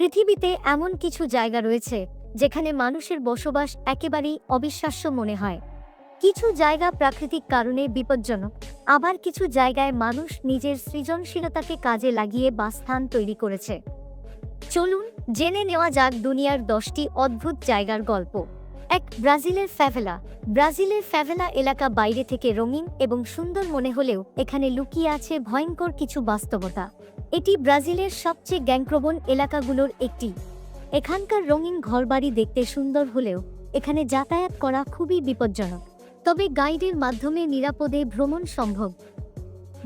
পৃথিবীতে এমন কিছু জায়গা রয়েছে, যেখানে মানুষের বসবাস একেবারেই অবিশ্বাস্য মনে হয়। কিছু জায়গা প্রাকৃতিক কারণে বিপজ্জনক, আবার কিছু জায়গায় মানুষ নিজের সৃজনশীলতাকে কাজে লাগিয়ে বাসস্থান তৈরি করেছে। চলুন জেনে নেওয়া যাক দুনিয়ার দশটি অদ্ভুত জায়গার গল্প। এক, ব্রাজিলের ফ্যাভেলা ব্রাজিলের ফ্যাভেলা এলাকা বাইরে থেকে রঙিন এবং সুন্দর মনে হলেও এখানে লুকিয়ে আছে ভয়ঙ্কর কিছু বাস্তবতা। এটি ব্রাজিলের সবচেয়ে গ্যাংপ্রবণ এলাকাগুলোর একটি। এখানকার রঙিন ঘরবাড়ি দেখতে সুন্দর হলেও এখানে যাতায়াত করা খুবই বিপজ্জনক। তবে গাইডের মাধ্যমে নিরাপদে ভ্রমণ সম্ভব।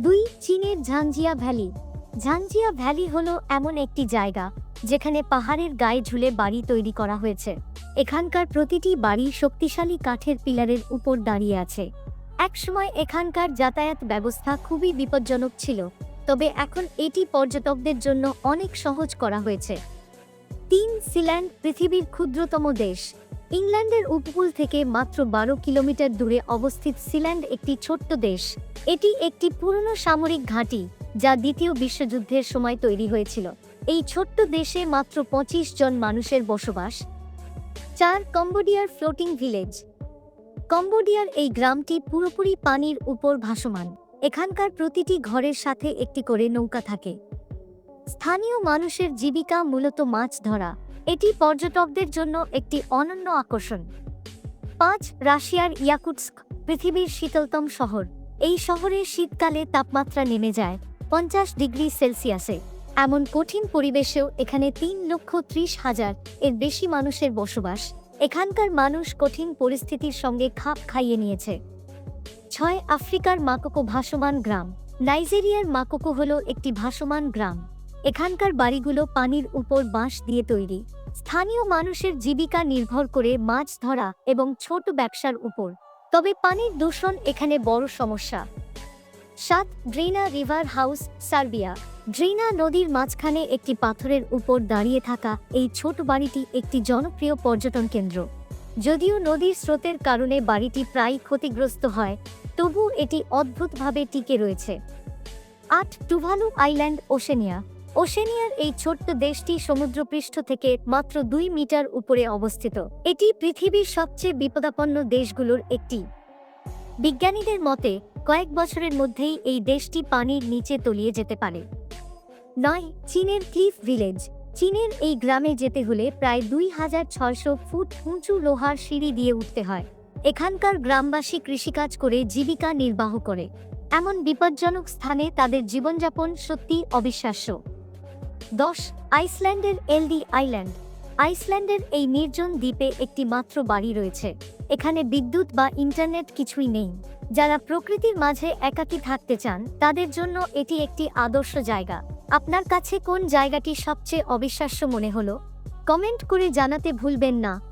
দুই, চীনের ঝাঞ্জিয়া ভ্যালি। ঝাঞ্জিয়া ভ্যালি হলো এমন একটি জায়গা যেখানে পাহাড়ের গায়ে ঝুলে বাড়ি তৈরি করা হয়েছে। এখানকার প্রতিটি বাড়ি শক্তিশালী কাঠের পিলারের উপর দাঁড়িয়ে আছে। একসময় এখানকার যাতায়াত ব্যবস্থা খুবই বিপজ্জনক ছিল। তবে এখন এটি পর্যটকদের জন্য অনেক সহজ করা হয়েছে। তিন সিল্যান্ড পৃথিবীর ক্ষুদ্রতম দেশ। ইংল্যান্ডের উপকূল থেকে মাত্র বারো কিলোমিটার দূরে অবস্থিত সিল্যান্ড একটি ছোট্ট দেশ। এটি একটি পুরনো সামরিক ঘাঁটি, যা দ্বিতীয় বিশ্বযুদ্ধের সময় তৈরি হয়েছিল। এই ছোট্ট দেশে মাত্র পঁচিশ জন মানুষের বসবাস। চার, কম্বোডিয়ার ফ্লোটিং ভিলেজ। কম্বোডিয়ার এই গ্রামটি পুরোপুরি পানির উপর ভাসমান। এখানকার প্রতিটি ঘরের সাথে একটি করে নৌকা থাকে। স্থানীয় মানুষের জীবিকা মূলত মাছ ধরা। এটি পর্যটকদের জন্য একটি অনন্য আকর্ষণ। পাঁচ, রাশিয়ার ইয়াকুটস্ক, পৃথিবীর শীতলতম শহর। এই শহরে শীতকালে তাপমাত্রা নেমে যায় পঞ্চাশ ডিগ্রি সেলসিয়াসে। এমন কঠিন পরিবেশেও এখানে তিন লক্ষ ত্রিশ হাজার এর বেশি মানুষের বসবাস। এখানকার মানুষ কঠিন পরিস্থিতির সঙ্গে খাপ খাইয়ে নিয়েছে। ছয় আফ্রিকার মাকোকো ভাসমান গ্রাম। নাইজেরিয়ার মাকোকো হলো একটি ভাসমান গ্রাম। এখানকার বাড়িগুলো পানির উপর বাঁশ দিয়ে তৈরি। স্থানীয় মানুষের জীবিকা নির্ভর করে মাছ ধরা এবং ছোট ব্যবসার উপর। তবে পানির দূষণ এখানে বড় সমস্যা। সাত Drina river house, Serbia. Drina নদীর মাঝখানে একটি পাথরের উপর দাঁড়িয়ে থাকা এই ছোট বাড়িটি একটি জনপ্রিয় পর্যটন কেন্দ্র। যদিও নদীর স্রোতের কারণে বাড়িটি প্রায় ক্ষতিগ্রস্ত হয় তবু এটি অদ্ভুতভাবে টিকে রয়েছে। আট টুভালু আইল্যান্ড ওশেনিয়া। ওশেনিয়ার এই ছোট্ট দেশটি সমুদ্রপৃষ্ঠ থেকে মাত্র দুই মিটার উপরে অবস্থিত। এটি পৃথিবীর সবচেয়ে বিপদাপন্ন দেশগুলোর একটি। বিজ্ঞানীদের মতে, কয়েক বছরের মধ্যেই এই দেশটি পানির নিচে তলিয়ে যেতে পারে। নয়, চীনের ক্লিফ ভিলেজ। চীনের এই গ্রামে যেতে হলে প্রায় দুই হাজার ছয়শো ফুট উঁচু লোহার সিঁড়ি দিয়ে উঠতে হয়। এখানকার গ্রামবাসী কৃষিকাজ করে জীবিকা নির্বাহ করে। এমন বিপজ্জনক স্থানে তাদের জীবনযাপন সত্যি অবিশ্বাস্য। দশ, আইসল্যান্ডের এলডি আইল্যান্ড। আইসল্যান্ডের এই নির্জন দ্বীপে একটি মাত্র বাড়ি রয়েছে। এখানে বিদ্যুৎ বা ইন্টারনেট কিছুই নেই। যারা প্রকৃতির মাঝে একাকী থাকতে চান, তাদের জন্য এটি একটি আদর্শ জায়গা। আপনার কাছে কোন জায়গাটি সবচেয়ে অবিশ্বাস্য মনে হলো? কমেন্ট করে জানাতে ভুলবেন না।